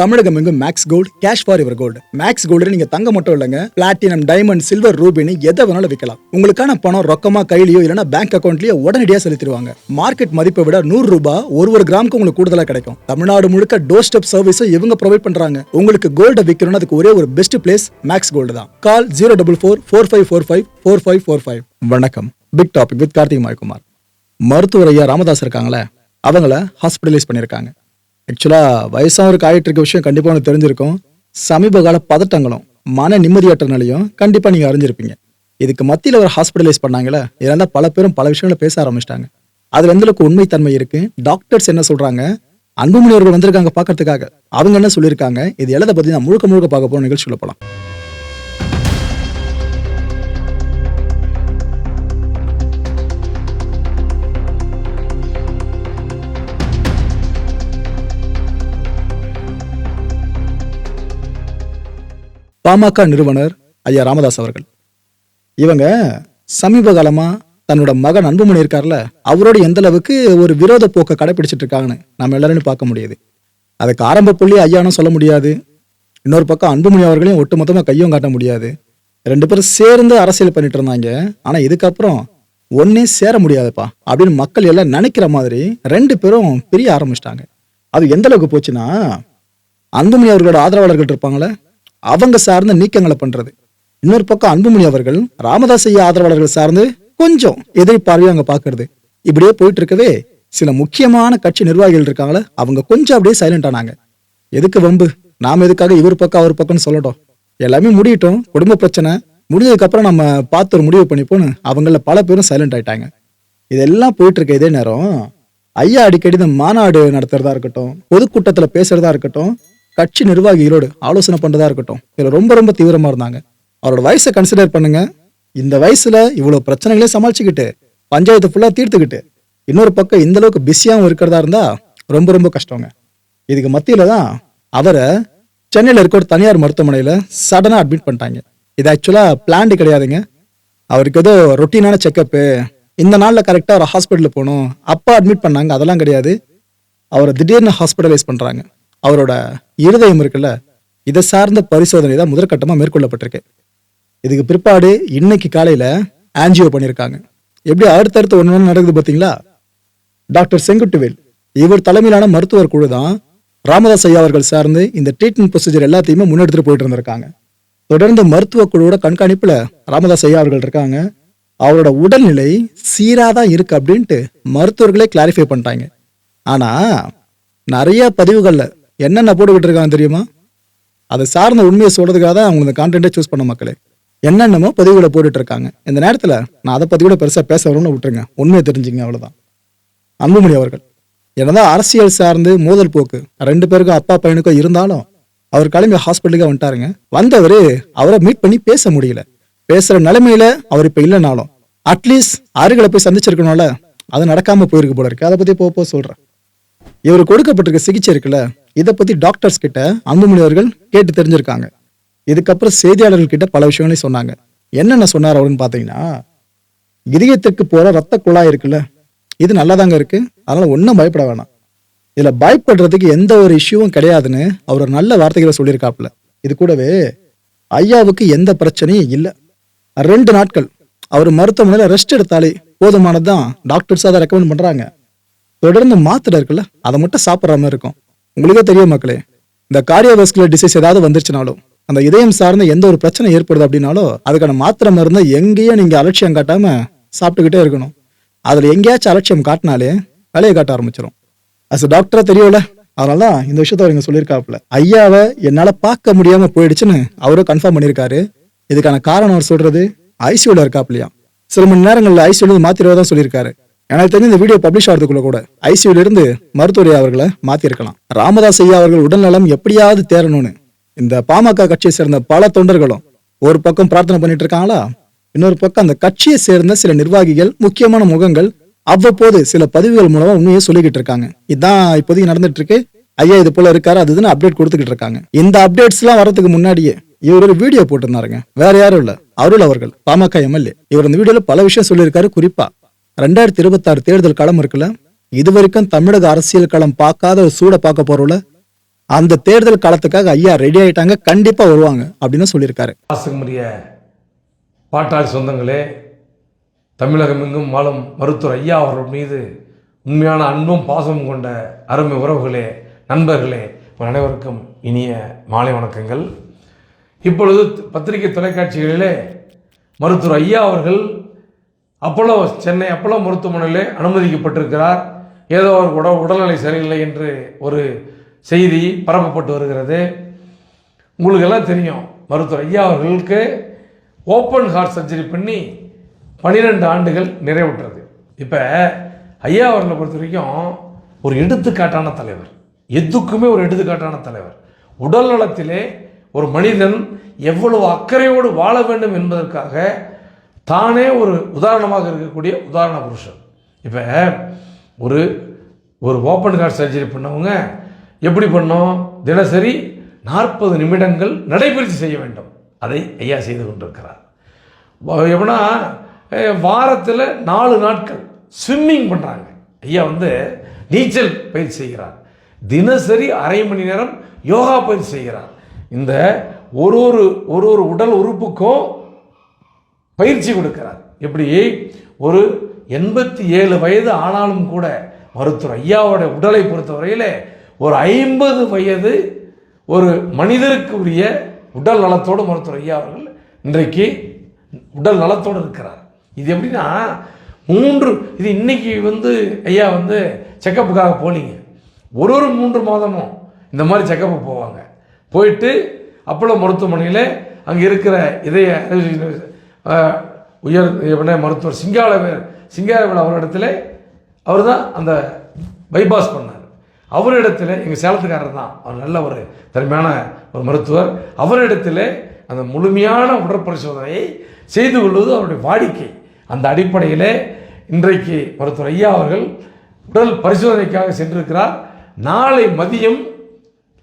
தமிழகம் எங்கும் max gold cash for your gold max gold நீங்க தங்க மட்டும் இல்லைங்க. பிளாட்டினம் டைமண்ட் சில்வர் ரூபினி எதை வேணாலும் விற்கலாம் உங்களுக்கான பணம் ரொக்கமா கையிலயோ இல்லைன்னா பேங்க் அக்கௌண்ட்லயோ உடனடியாக செலுத்திடுவாங்க. மார்க்கெட் மதிப்பை விட நூறு ரூபாய் ஒரு ஒரு கிராமுக்கு உங்களுக்கு கூடுதலா கிடைக்கும். தமிழ்நாடு முழுக்க டோர் ஸ்டெப் சர்வீஸும் இவங்க ப்ரொவைட் பண்றாங்க. உங்களுக்கு கோல்ட விற்கணும்னு அதுக்கு ஒரே ஒரு பெஸ்ட் பிளேஸ் மேக்ஸ் கோல்டு தான். Call zero double four four five four five four five four five வணக்கம். Big topic with Karthik Maikumar மருத்துவர் ஐயா ராமதாஸ் இருக்காங்களே? அவங்கள ஹாஸ்பிட்டலைஸ் பண்ணியிருக்காங்க. ஆக்சுவலாக வயசானவருக்கு ஆகிட்டு இருக்க விஷயம் கண்டிப்பாக உனக்கு தெரிஞ்சிருக்கும். சமீப கால பதட்டங்களும் மன நிம்மதியற்ற நிலையும் கண்டிப்பாக நீங்கள் அறிஞ்சிருப்பீங்க. இதுக்கு மத்தியில் ஒரு ஹாஸ்பிட்டலைஸ் பண்ணாங்களே இதெல்லாம் பல பேரும் பல விஷயங்களை பேச ஆரம்பிச்சிட்டாங்க. அதில் எந்த அளவுக்கு உண்மைத்தன்மை இருக்கு? டாக்டர்ஸ் என்ன சொல்கிறாங்க அன்புமணி அவர்கள் வந்திருக்காங்க பார்க்கறதுக்காக. அவங்க என்ன சொல்லியிருக்காங்க? இது எழுத பற்றி நான் முழுக்க முழுக்க பார்க்க போகிற நிகழ்ச்சியில் போலாம். பாமக நிறுவனர் ஐயா ராமதாஸ் அவர்கள். இவங்க சமீப காலமா தன்னோட மகன் அன்புமணி இருக்கார்ல அவரோட எந்த அளவுக்கு ஒரு விரோத போக்கை கடைபிடிச்சிட்டு இருக்காங்கன்னு நம்ம எல்லாரும் பார்க்க முடியுது. அதுக்கு ஆரம்ப புள்ளி ஐயானும் சொல்ல முடியாது. இன்னொரு பக்கம் அன்புமணி அவர்களையும் ஒட்டுமொத்தமா கையும் காட்ட முடியாது. ரெண்டு பேரும் சேர்ந்து அரசியல் பண்ணிட்டு இருந்தாங்க. ஆனா இதுக்கப்புறம் ஒன்னே சேர முடியாதுப்பா அப்படின்னு மக்கள் எல்லாம் நினைக்கிற மாதிரி ரெண்டு பேரும் பிரிய ஆரம்பிச்சிட்டாங்க. அது எந்த அளவுக்கு போச்சுன்னா அன்புமணி அவர்களோட ஆதரவாளர்கள் இருப்பாங்களே அவங்க சார்ந்து நீக்கங்களை பண்றது. இன்னொரு பக்கம் அன்புமணி அவர்கள் ராமதாஸ் ஐயா ஆதரவாளர்கள் சார்ந்து கொஞ்சம் எதிரி பார்வையை அங்க பாக்குறது இப்படியே போயிட்டு இருக்கவே சில முக்கியமான கட்சி நிர்வாகிகள் இருக்காங்களே அவங்க கொஞ்சம் அப்படியே சைலண்ட் ஆனாங்க. எதுக்கு வம்பு? நாம எதுக்காக இவர் பக்கம் அவர் பக்கம்னு சொல்லட்டும். எல்லாமே முடியட்டும் குடும்ப பிரச்சனை. முடிஞ்சதுக்கு அப்புறம் நம்ம பார்த்து ஒரு முடிவு பண்ணிப்போன்னு அவங்கள பல பேரும் சைலண்ட் ஆயிட்டாங்க. இதெல்லாம் போயிட்டு இருக்க இதே நேரம் ஐயா அடிக்கடி இந்த மாநாடு நடத்துறதா இருக்கட்டும் பொதுக்கூட்டத்துல பேசுறதா இருக்கட்டும் கட்சி நிர்வாகிகளோடு ஆலோசனை பண்ணுறதா இருக்கட்டும். இதில் ரொம்ப ரொம்ப தீவிரமாக இருந்தாங்க. அவரோட வயசை கன்சிடர் பண்ணுங்க. இந்த வயசுல இவ்வளோ பிரச்சனைகளையும் சமாளிச்சுக்கிட்டு பஞ்சாயத்து ஃபுல்லாக தீர்த்துக்கிட்டு இன்னொரு பக்கம் இந்த அளவுக்கு பிஸியாகவும் இருக்கிறதா இருந்தா ரொம்ப ரொம்ப கஷ்டங்க. இதுக்கு மத்தியில தான் அவரை சென்னையில் இருக்க ஒரு தனியார் மருத்துவமனையில் சடனாக அட்மிட் பண்ணிட்டாங்க. இது ஆக்சுவலாக பிளான்டு கிடையாதுங்க. அவருக்கு ஏதோ ரொட்டீனான செக்கப்பு இந்த நாளில் கரெக்டாக ஒரு ஹாஸ்பிட்டலில் போகணும். அப்பா அட்மிட் பண்ணாங்க. அதெல்லாம் கிடையாது. அவரை திடீர்னு ஹாஸ்பிட்டலைஸ் பண்ணுறாங்க அவரோட இருதயம் இருக்குல்ல இதை சார்ந்த பரிசோதனை தான் முதற்கட்டமாக மேற்கொள்ளப்பட்டிருக்கு. இதுக்கு பிற்பாடு இன்னைக்கு காலையில் ஆன்ஜியோ பண்ணியிருக்காங்க. எப்படி அடுத்தடுத்து ஒன்று ஒன்று நடக்குது பார்த்தீங்களா? டாக்டர் செங்குட்டுவேல் இவர் தலைமையிலான மருத்துவர் குழு தான் ராமதாஸ் ஐயா அவர்கள் சார்ந்து இந்த ட்ரீட்மெண்ட் ப்ரொசீஜர் எல்லாத்தையுமே முன்னெடுத்துட்டு போயிட்டு இருந்திருக்காங்க. தொடர்ந்து மருத்துவ குழுவோட கண்காணிப்பில் ராமதாஸ் ஐயா அவர்கள் இருக்காங்க. அவரோட உடல்நிலை சீராக தான் இருக்கு அப்படின்ட்டு மருத்துவர்களே கிளாரிஃபை பண்ணிட்டாங்க. ஆனால் நிறைய பதிவுகளில் என்னென்ன போட்டுக்கிட்டு இருக்காங்க தெரியுமா? அதை சார்ந்த உண்மையை சொல்கிறதுக்காக தான் அவங்க இந்த கான்டென்ட்டை சூஸ் பண்ண மக்களே. என்னென்னமோ பதிவுகளை போட்டுட்டு இருக்காங்க. இந்த நேரத்தில் நான் அதை பற்றி கூட பெருசாக பேச வரணும்னு விட்டுருங்க. உண்மையை தெரிஞ்சுங்க அவ்வளோதான் அன்புமணி அவர்கள் என்னதான் அரசியல் சார்ந்து மோதல் போக்கு ரெண்டு பேருக்கும் அப்பா பையனுக்கும் இருந்தாலும் அவர் கிளம்பி ஹாஸ்பிட்டலுக்கு வந்துட்டாருங்க. வந்தவர் அவரை மீட் பண்ணி பேச முடியல. பேசுகிற நிலைமையில அவர் இப்போ இல்லைனாலும் அட்லீஸ்ட் அருகில போய் சந்திச்சிருக்கணும்ல அது நடக்காமல் போயிருக்கு போல இருக்கு. அதை பற்றி போக போக சொல்கிறேன் இவர் கொடுக்கப்பட்டிருக்க சிகிச்சை இருக்குல்ல இதை பத்தி டாக்டர்ஸ் கிட்ட அன்புமணி அவர்கள் கேட்டு தெரிஞ்சிருக்காங்க. இதுக்கப்புறம் செய்தியாளர்கள் கிட்ட பல விஷயங்களையும் சொன்னாங்க. என்னென்ன சொன்னார் அவருன்னு பார்த்தீங்கன்னா இதயத்திற்கு போற ரத்த குழாய் இருக்குல்ல இது நல்லாதாங்க இருக்கு அதனால ஒன்றும் பயப்பட வேணாம். இதில் பயப்படுறதுக்கு எந்த ஒரு இஷ்யூவும் கிடையாதுன்னு அவர் நல்ல வார்த்தைகளை சொல்லியிருக்காப்புல. இது கூடவே ஐயாவுக்கு எந்த பிரச்சனையும் இல்லை. ரெண்டு நாட்கள் அவர் மருத்துவமனையில் ரெஸ்ட் எடுத்தாலே போதுமானது தான் டாக்டர்ஸ் அதை ரெக்கமெண்ட் பண்ணுறாங்க தொடர்ந்து மாத்திரை இருக்குல்ல அதை மட்டும் சாப்பிட்ற மாதிரி இருக்கும். உங்களுக்கே தெரியும் மக்களே இந்த கார்டியோவாஸ்குலர் டிசீஸ் ஏதாவது வந்துருச்சுனாலும் அந்த இதயம் சார்ந்த எந்த ஒரு பிரச்சனை ஏற்படுது அப்படின்னாலும் அதுக்கான மாத்திரை மருந்து எங்கேயும் நீங்க அலட்சியம் காட்டாம சாப்பிட்டுக்கிட்டே இருக்கணும். அதுல எங்கேயாச்சும் அலட்சியம் காட்டினாலே வேலையை காட்ட ஆரம்பிச்சிடும் அஸ் டாக்டரா தெரியல அதனால தான் இந்த விஷயத்த அவர் இங்கே சொல்லியிருக்காப்புல. ஐயாவை என்னால பார்க்க முடியாம போயிடுச்சுன்னு அவரும் கன்ஃபார்ம் பண்ணியிருக்காரு. இதுக்கான காரணம் அவர் சொல்றது ஐசியூல இருக்காப்லையா சில மணி நேரங்களில் ஐசியூல மாத்திரவா தான் சொல்லியிருக்காரு. எனக்கு தெரிஞ்சு இந்த வீடியோ பப்ளிஷ் ஆகிறதுக்குள்ள கூட ஐசியூல இருந்து அவர்களை மாத்திருக்கலாம் ராமதாஸ் ஐயா அவர்கள் உடல்நலம் எப்படியாவது தேரணும்னு இந்த பாமக கட்சியை சேர்ந்த பல தொண்டர்களும் ஒரு பக்கம் பிரார்த்தனை பண்ணிட்டு இருக்காங்களா? இன்னொரு பக்கம் அந்த கட்சியை சேர்ந்த சில நிர்வாகிகள் முக்கியமான முகங்கள் அவ்வப்போது சில பதிவுகள் மூலமா உண்மையை சொல்லிக்கிட்டு இருக்காங்க. இதான் இப்போதைக்கு நடந்துட்டு இருக்கு ஐயா இது போல இருக்காரு அது அப்டேட் கொடுத்துக்கிட்டு இருக்காங்க. இந்த அப்டேட்ஸ் எல்லாம் வரதுக்கு முன்னாடியே இவர் ஒரு வீடியோ போட்டிருந்தாருங்க. வேற யாரும் இல்ல. அருள் அவர்கள் பாமக எம்எல்ஏ. இவர் இந்த வீடியோல பல விஷயம் சொல்லியிருக்காரு குறிப்பா ரெண்டாயிரத்தி இருபத்தாறு தேர்தல் களம் இருக்குல்ல? இது வரைக்கும் தமிழக அரசியல் களம் பார்க்காத ஒரு சூட பார்க்க போறோம்ல? அந்த தேர்தல் காலத்துக்காக ஐயா ரெடி ஆயிட்டாங்க கண்டிப்பா வருவாங்க அப்படின்னு சொல்லியிருக்காரு. பாசமுடைய பாட்டாளி சொந்தங்களே தமிழகமெங்கும் வாழும் மருத்துவர் ஐயா அவர்கள் மீது உண்மையான அன்பும் பாசமும் கொண்ட அருமை உறவுகளே நண்பர்களே அனைவருக்கும் இனிய மாலை வணக்கங்கள். இப்பொழுது பத்திரிகை தொலைக்காட்சிகளிலே மருத்துவர் ஐயா அவர்கள் அப்போலோ சென்னை அப்போலோ மருத்துவமனையிலே அனுமதிக்கப்பட்டிருக்கிறார். ஏதோ ஒரு உட உடல்நிலை சரியில்லை என்று ஒரு செய்தி பரப்பப்பட்டு வருகிறது. உங்களுக்கெல்லாம் தெரியும் மருத்துவர் ஐயா அவர்களுக்கு ஓப்பன் ஹார்ட் சர்ஜரி பண்ணி பன்னிரெண்டு ஆண்டுகள் நிறைவுற்றது. இப்போ ஐயா அவர்களை பொறுத்த வரைக்கும் ஒரு எடுத்துக்காட்டான தலைவர். எதுக்குமே ஒரு எடுத்துக்காட்டான தலைவர். உடல் நலத்திலே ஒரு மனிதன் எவ்வளவு அக்கறையோடு வாழ வேண்டும் என்பதற்காக தானே ஒரு உதாரணமாக இருக்கக்கூடிய உதாரண புருஷன். இப்போ ஒரு ஒரு ஓப்பன் ஹார்ட் சர்ஜரி பண்ணவங்க எப்படி பண்ணோம்? தினசரி நாற்பது நிமிடங்கள் நடைபயிற்சி செய்ய வேண்டும். அதை ஐயா செய்து கொண்டிருக்கிறார். எப்படின்னா வாரத்தில் நாலு நாட்கள் ஸ்விம்மிங் பண்ணுறாங்க ஐயா வந்து நீச்சல் பயிற்சி செய்கிறார். தினசரி அரை மணி நேரம் யோகா பயிற்சி செய்கிறார். இந்த ஒரு ஒரு ஒரு ஒரு உடல் உறுப்புக்கும் பயிற்சி கொடுக்கிறார். எப்படி? ஒரு எண்பத்தி ஏழு வயது ஆனாலும் கூட மருத்துவர் ஐயாவோட உடலை பொறுத்தவரையில் ஒரு ஐம்பது வயது ஒரு மனிதருக்கு உரிய உடல் நலத்தோடு மருத்துவர் ஐயா அவர்கள் இன்றைக்கு உடல் நலத்தோடு இருக்கிறார். இது எப்படின்னா மூன்று இது இன்னைக்கு வந்து ஐயா வந்து செக்கப்புக்காக போலீங்க ஒரு ஒரு மூன்று மாதமும் இந்த மாதிரி செக்கப்பு போவாங்க. போயிட்டு அப்போலோ மருத்துவமனையில் அங்கே இருக்கிற இதய உயர் இவனே மருத்துவர் சிங்காளவேல் சிங்காரவேல் அவரிடத்துல அவர் தான் அந்த பைபாஸ் பண்ணார். அவரிடத்துல எங்கள் சேலத்துக்காரர் தான் அவர் நல்ல ஒரு திறமையான ஒரு மருத்துவர். அவரிடத்துல அந்த முழுமையான உடற்பரிசோதனையை செய்து கொள்வது அவருடைய வாடிக்கை. அந்த அடிப்படையில் இன்றைக்கு மருத்துவர் ஐயா அவர்கள் உடல் பரிசோதனைக்காக சென்றிருக்கிறார். நாளை மதியம்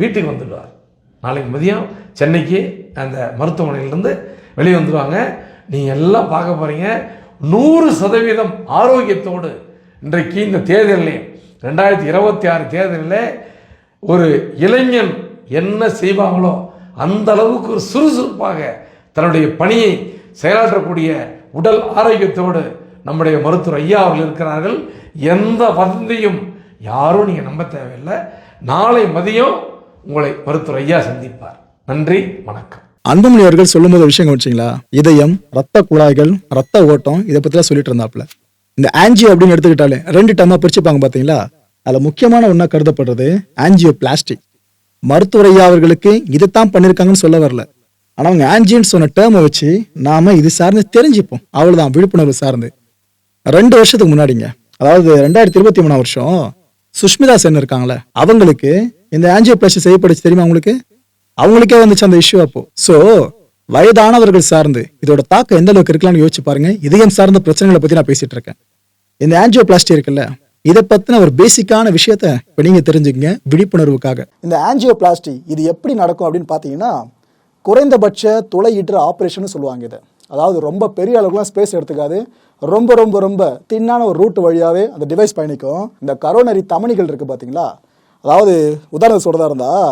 வீட்டுக்கு வந்துடுவார். நாளைக்கு மதியம் சென்னைக்கு அந்த மருத்துவமனையிலேருந்து வெளியே வந்துடுவாங்க. நீங்கள் எல்லாம் பார்க்க போகிறீங்க நூறு சதவீதம் ஆரோக்கியத்தோடு இன்றைக்கு இந்த தேர்தலில் ரெண்டாயிரத்தி இருபத்தி ஆறு தேர்தலில் ஒரு இளைஞன் என்ன செய்வாங்களோ அந்த அளவுக்கு ஒரு சுறுசுறுப்பாக தன்னுடைய பணியை செயலாற்றக்கூடிய உடல் ஆரோக்கியத்தோடு நம்முடைய மருத்துவர் ஐயா அவர்கள் இருக்கிறார்கள். எந்த வதந்தியும் யாரும் நீங்கள் நம்ப தேவையில்லை. நாளை மதியம் உங்களை மருத்துவர் ஐயா சந்திப்பார். நன்றி வணக்கம். அன்புமணி அவர்கள் சொல்லும்போது ஒரு விஷயம் வச்சிங்களா இதயம் ரத்த குழாய்கள் ரத்த ஓட்டம் இதை பத்திலாம் சொல்லிட்டு இருந்தாப்புல. இந்த ஆன்ஜியோ அப்படின்னு எடுத்துக்கிட்டாலே ரெண்டு டம்மா பிரிச்சுப்பாங்க பாத்தீங்களா? அதுல முக்கியமான ஒண்ணா கருதப்படுறது ஆன்ஜியோ பிளாஸ்டிக் மருத்துவரையா அவர்களுக்கு இதைத்தான் பண்ணிருக்காங்கன்னு சொல்ல வரல. ஆனா அவங்க ஆன்ஜின்னு சொன்ன டேர்மை வச்சு நாம இது சார்ந்து தெரிஞ்சுப்போம். அவ்வளவுதான் விழிப்புணர்வு சார்ந்து. ரெண்டு வருஷத்துக்கு முன்னாடிங்க அதாவது ரெண்டாயிரத்தி இருபத்தி மூணாம் வருஷம் சுஷ்மிதா சென் இருக்காங்களே அவங்களுக்கு இந்த ஆன்ஜியோ ஆன்ஜியோபிளாஸ்டி செய்யப்படுச்சு தெரியுமா உங்களுக்கு? அவங்களுக்கே வந்துச்சு அந்த இஷ்யூ அப்போ. சோ வயதானவர்கள் சார்ந்து இதோட தாக்கம் எந்த அளவுக்கு இருக்கலாம்னு யோசிச்சு பாருங்க. இதயம் சார்ந்த பிரச்சனைகளை பத்தி நான் பேசிட்டு இருக்கேன். இந்த ஆன்ஜியோபிளாஸ்டி இருக்குல்ல இதை பத்தின ஒரு பேசிக்கான விஷயத்த இப்ப நீங்க தெரிஞ்சுக்கங்க விழிப்புணர்வுக்காக. இந்த ஆன்ஜியோபிளாஸ்டி இது எப்படி நடக்கும் அப்படின்னு பாத்தீங்கன்னா குறைந்தபட்ச துளையிடுற ஆப்ரேஷன் சொல்லுவாங்க இதை. அதாவது ரொம்ப பெரிய அளவுக்குலாம் ஸ்பேஸ் எடுத்துக்காது. ரொம்ப ரொம்ப ரொம்ப தின்னான ஒரு ரூட் வழியாவே அந்த டிவைஸ் பயணிக்கும். இந்த கரோனரி தமனிகள் இருக்கு பாத்தீங்களா? அதாவது உதாரணம் சொல்றதா இருந்தால்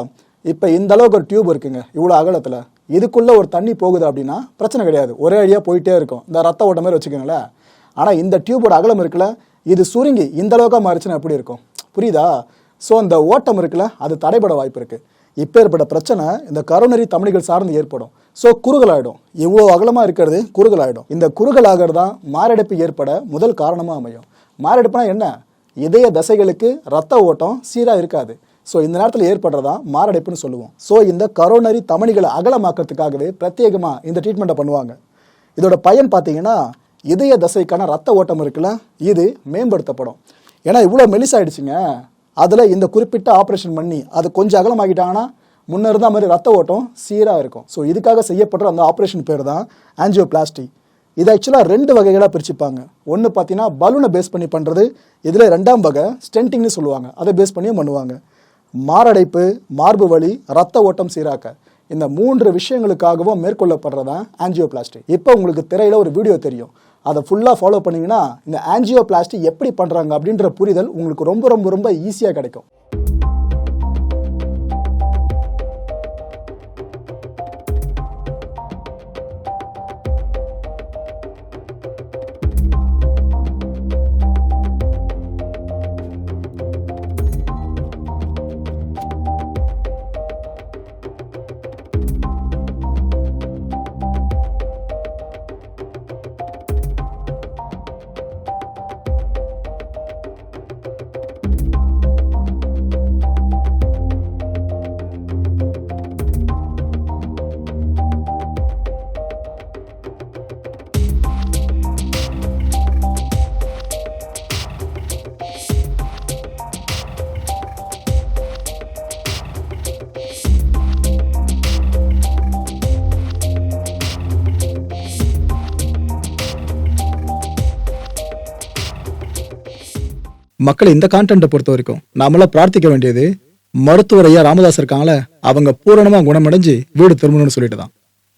இப்போ இந்த அளவுக்கு ஒரு டியூப் இருக்குங்க இவ்வளோ அகலத்தில். இதுக்குள்ளே ஒரு தண்ணி போகுது அப்படின்னா பிரச்சனை கிடையாது. ஒரே அடியாக போயிட்டே இருக்கும். இந்த ரத்த ஓட்ட மாதிரி வச்சுக்கோங்களேன். ஆனால் இந்த டியூபோட அகலம் இருக்குல்ல இது சுருங்கி இந்த அளவுக்கு மாறிச்சுன்னா எப்படி இருக்கும்? புரியுதா? ஸோ இந்த ஓட்டம் இருக்குல்ல அது தடைபட வாய்ப்பு இருக்குது இப்போ ஏற்பட்ட பிரச்சனை இந்த கரோனரி தமிழிகள் சார்ந்து ஏற்படும். ஸோ குறுகலாயிடும். இவ்வளோ அகலமாக இருக்கிறது குறுகலாயிடும். இந்த குறுகலாகிறது தான் மாரடைப்பு ஏற்பட முதல் காரணமாக அமையும். மாரடைப்புனா என்ன? இதய தசைகளுக்கு ரத்த ஓட்டம் சீராக இருக்காது. ஸோ இந்த நேரத்தில் ஏற்படுறதா? மாரடைப்புன்னு சொல்லுவோம். ஸோ இந்த கரோனரி தமணிகளை அகலமாக்கிறதுக்காகவே பிரத்யேகமாக இந்த ட்ரீட்மெண்ட்டை பண்ணுவாங்க. இதோட பயன் பார்த்தீங்கன்னா இதய தசைக்கான ரத்த ஓட்டம் இருக்குல்ல இது மேம்படுத்தப்படும். ஏன்னா இவ்வளோ மெலிசாயிடுச்சுங்க. அதில் இந்த குறிப்பிட்ட ஆப்ரேஷன் பண்ணி அது கொஞ்சம் அகலமாகிட்டாங்கன்னா முன்னே இருந்த மாதிரி ரத்த ஓட்டம் சீராக இருக்கும். ஸோ இதுக்காக செய்யப்படுற அந்த ஆப்ரேஷன் பேர் தான் ஆன்ஜியோபிளாஸ்டி இது ஆக்சுவலாக ரெண்டு வகைகளாக பிரிச்சுப்பாங்க. ஒன்று பார்த்தீங்கன்னா பலூனை பேஸ் பண்ணி பண்ணுறது இதில் ரெண்டாம் வகை ஸ்டென்டிங்னு சொல்லுவாங்க. அதை பேஸ் பண்ணியும் பண்ணுவாங்க. மாரடைப்பு மார்பு வலி ரத்த ஓட்டம் சீராக்க. இந்த மூன்று விஷயங்களுக்காகவும் மேற்கொள்ளப்படுறதான் ஆன்ஜியோபிளாஸ்டி இப்போ உங்களுக்கு திரையில ஒரு வீடியோ தெரியும். அதை ஃபுல்லாக ஃபாலோ பண்ணிங்கன்னா இந்த ஆன்ஜியோபிளாஸ்டி எப்படி பண்ணுறாங்க அப்படின்ற புரிதல் உங்களுக்கு ரொம்ப ரொம்ப ரொம்ப ஈஸியாக கிடைக்கும். மக்கள் இந்த கான்டென்ட்டை பொறுத்த வரைக்கும் நாமெல்லாம் பிரார்த்திக்க வேண்டியது மருத்துவர் ஐயா ராமதாஸ் இருக்காங்களே அவங்க பூரணமா குணமடைஞ்சு வீடு திரும்பணும்னு சொல்லிட்டு தான்